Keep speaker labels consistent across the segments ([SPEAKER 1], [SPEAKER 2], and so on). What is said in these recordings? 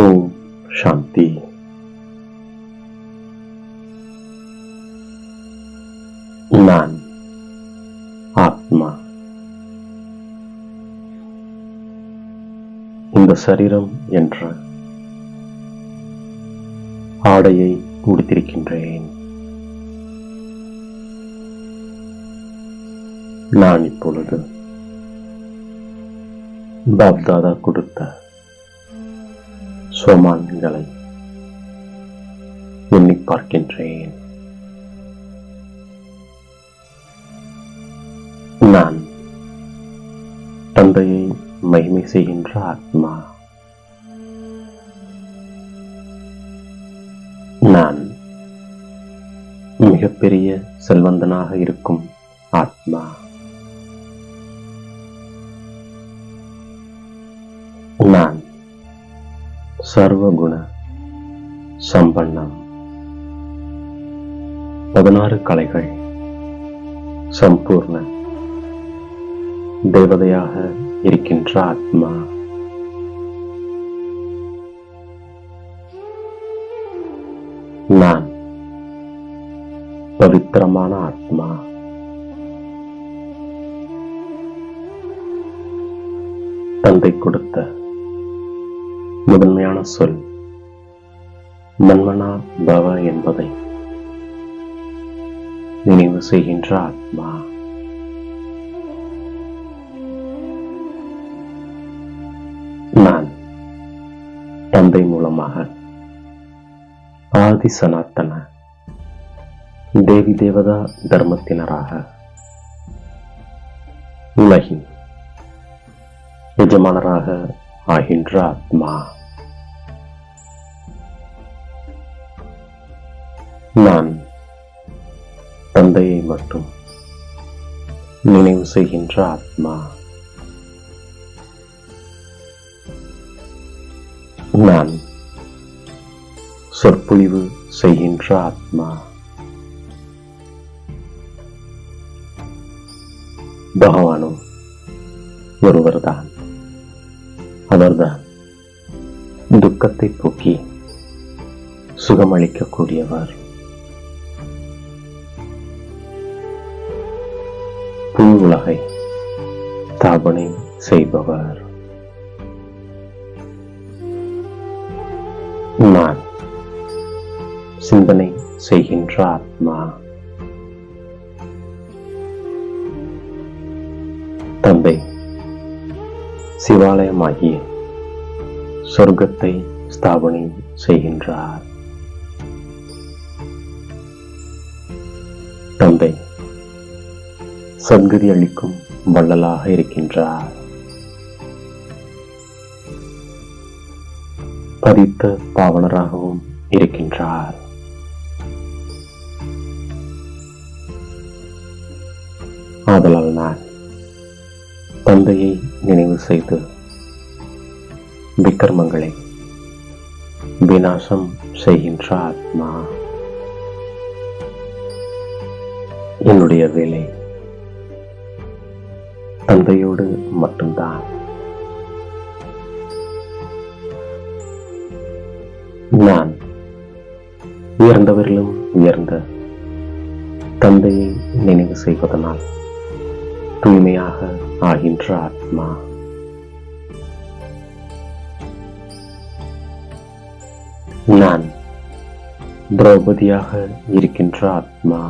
[SPEAKER 1] ஓம் சாந்தி நான் ஆத்மா இந்த சரீரம் என்ற ஆடையை உடுத்திருக்கின்றேன். நான் இப்பொழுது பாப்தாதா கொடுத்த சோமான்களை எண்ணி பார்க்கின்றேன். நான் தந்தையை மகிமை செய்கின்ற ஆத்மா. நான் மிகப்பெரிய செல்வந்தனாக இருக்கும் ஆத்மா. சர்வகுண சம்பன்னம் பதினாறு கலைகள் சம்பூர்ண தேவதையாக இருக்கின்ற ஆத்மா. நான் பவித்திரமான ஆத்மா. தந்தை கொடுத்த முதன்மையான சொல். மன்மனா பவ என்பதை நினைவு செய்கின்ற ஆத்மா. நான் தந்தை மூலமாக ஆதி சனாத்தன தேவி தேவதா தர்மத்தினராக உலகின் எஜமானராக ஆகின்ற ஆத்மா. நான் தந்தையை மட்டும் நினைவு செய்கின்ற ஆத்மா. நான் சொற்பொழிவு செய்கின்ற ஆத்மா. பகவானும் ஒருவர்தான். அவர்தான் துக்கத்தை போக்கி சுகமளிக்கக்கூடியவர். உலகை ஸ்தாபனை செய்பவர். நான் சிந்தனை செய்கின்ற ஆத்மா. தந்தை சிவாலயமாகிய சொர்க்கத்தை ஸ்தாபனை செய்கின்றார். தந்தை சத்கதி அளிக்கும் வள்ளலாக இருக்கின்றார். பதித்த பாவனராகவும் இருக்கின்றார். ஆதலால் நான் தந்தையை நினைவு செய்து விக்கிரமங்களை விநாசம் செய்கின்ற ஆத்மா என்னுடைய வேலை தந்தையோடு மட்டும்தான். நான் உயர்ந்தவரிலும் உயர்ந்த தந்தையை நினைவு செய்வதனால் தூய்மையாக ஆகின்ற ஆத்மா. நான் திரௌபதியாக இருக்கின்ற ஆத்மா.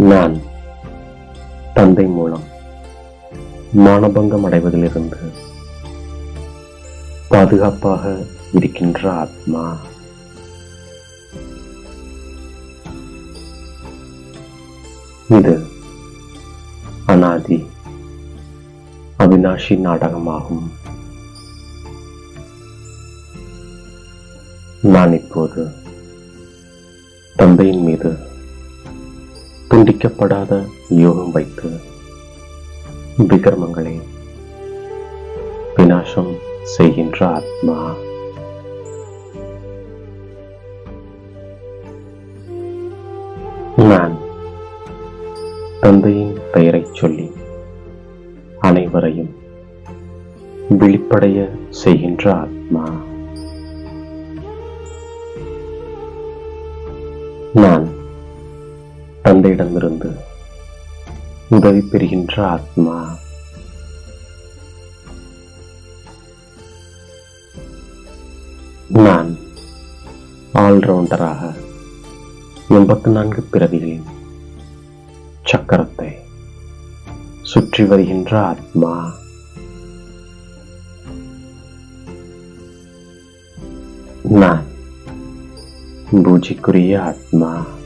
[SPEAKER 1] நான் தந்தை மூலம் மானபங்கம் அடைவதிலிருந்து பாதுகாப்பாக இருக்கின்ற ஆத்மா. இது அனாதி அவினாஷி நாடகமாகும். நான் இப்போது தந்தையின் மீது துண்டிக்கப்படாத யோகம் வைத்து விக்ரமங்களை விநாசம் செய்கின்ற ஆத்மா. நான் தந்தையின் பெயரைச் சொல்லி அனைவரையும் விழிப்படைய செய்கின்ற ஆத்மா. தந்தையிடமிருந்து உதவி பெறுகின்ற ஆத்மா. நான் ஆல்ரவுண்டராக எண்பத்தி நான்கு பிறவிகளின் சக்கரத்தை சுற்றி வருகின்ற ஆத்மா. நான் பூஜைக்குரிய ஆத்மா.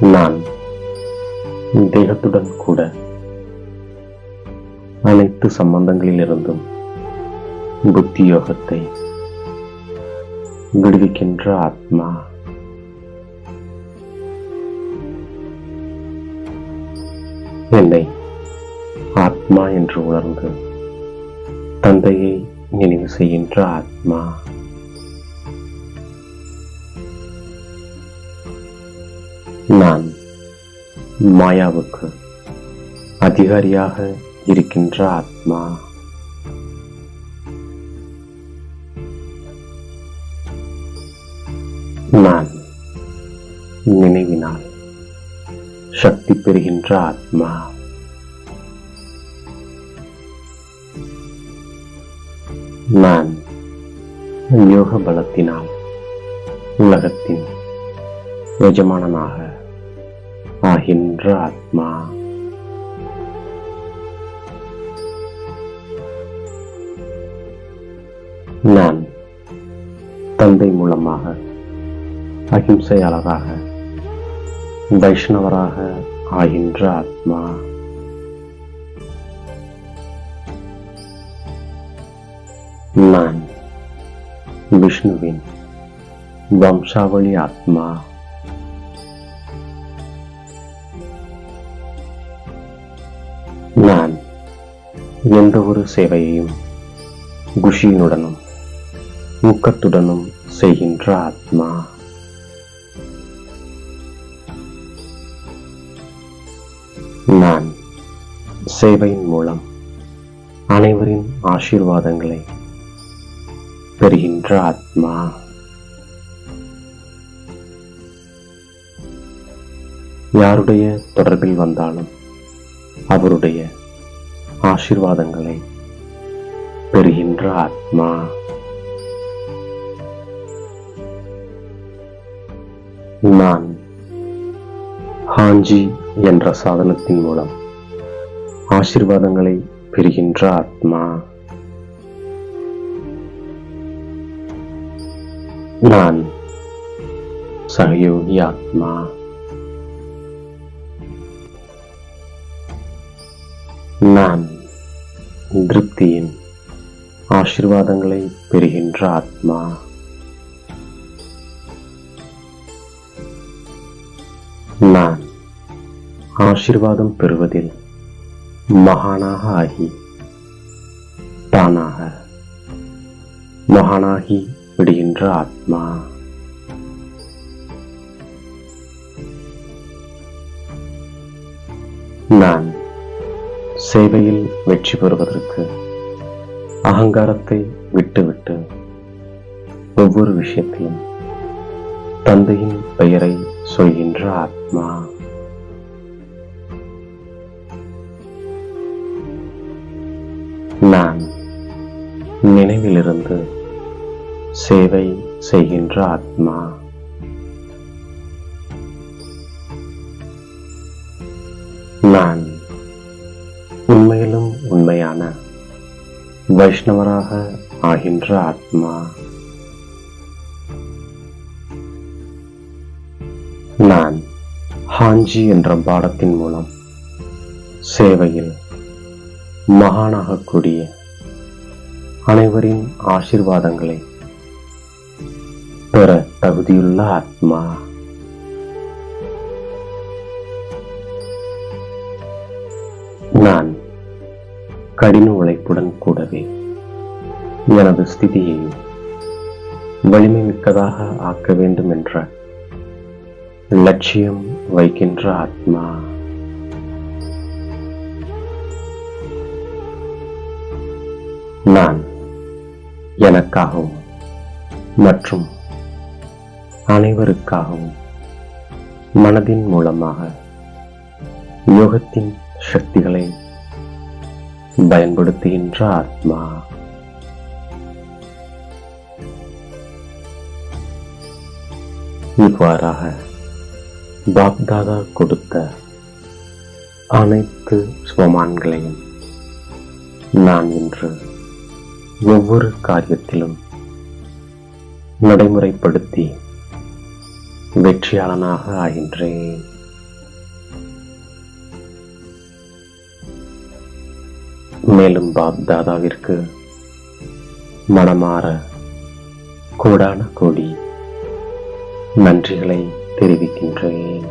[SPEAKER 1] நான் தேகத்துடன் கூட அனைத்து சம்பந்தங்களிலிருந்தும் புத்தி யோகத்தை விடுவிக்கின்ற ஆத்மா. என்னை ஆத்மா என்று உணர்ந்து தந்தையை நினைவு செய்கின்ற ஆத்மா. மாயாவுக்கு அதிகாரியாக இருக்கின்ற ஆத்மா. நான் நினைவினால் சக்தி பெறுகின்ற ஆத்மா. நான் யோக பலத்தினால் உலகத்தின் எஜமானனாக ஆகின்ற ஆத்மா நான் தந்தை மூலமாக அகிம்சையாளராக வைஷ்ணவராக ஆகின்ற ஆத்மா நான் விஷ்ணுவின் வம்சாவளி ஆத்மா. எந்த ஒரு சேவையையும் குஷியினுடனும் ஊக்கத்துடனும் செய்கின்ற ஆத்மா. நான் சேவையின் மூலம் அனைவரின் ஆசீர்வாதங்களை பெறுகின்ற ஆத்மா. யாருடைய தொடர்பில் வந்தாலும் அவருடைய ஆசீர்வாதங்களை பெறுகின்ற ஆத்மா. நான் ஹாஞ்சி என்ற சாதனத்தின் மூலம் ஆசீர்வாதங்களை பெறுகின்ற ஆத்மா. நான் சகயோகி ஆத்மா. நான் திருப்தியின் ஆசிர்வாதங்களை பெறுகின்ற ஆத்மா. நான் ஆசிர்வாதம் பெறுவதில் மகானாக ஆகி தானாக மகானாகி விடுகின்ற ஆத்மா. நான் சேவையில் வெற்றி பெறுவதற்கு அகங்காரத்தை விட்டுவிட்டு ஒவ்வொரு விஷயத்திலும் தந்தையின் பெயரை சொல்கின்ற ஆத்மா. நான் நினைவிலிருந்து சேவை செய்கின்ற ஆத்மா. நான் உண்மையிலும் உண்மையான வைஷ்ணவராக ஆகின்ற ஆத்மா. நான் ஹாஞ்சி என்ற பாடத்தின் மூலம் சேவையில் மகானாகக்கூடிய அனைவரின் ஆசீர்வாதங்களை பெற தகுதியுள்ள ஆத்மா. கடின உழைப்புடன் கூடவே எனது ஸ்திதியை வலிமை மிக்கதாக ஆக்க வேண்டும் என்ற லட்சியம் வைக்கின்ற ஆத்மா. நான் எனக்காகவும் மற்றும் அனைவருக்காகவும் மனதின் மூலமாக யோகத்தின் சக்திகளை பயன்படுத்துகின்ற ஆத்மா. இவ்வாறாக பாப்தாதா கொடுத்த அனைத்து சுவமான்களையும் நான் இன்று ஒவ்வொரு காரியத்திலும் நடைமுறைப்படுத்தி வெற்றியாளனாக ஆகின்றேன். மேலும் பாப் தாதாவிற்கு மனமாற கோடான கோடி நன்றிகளை தெரிவிக்கின்றேன்.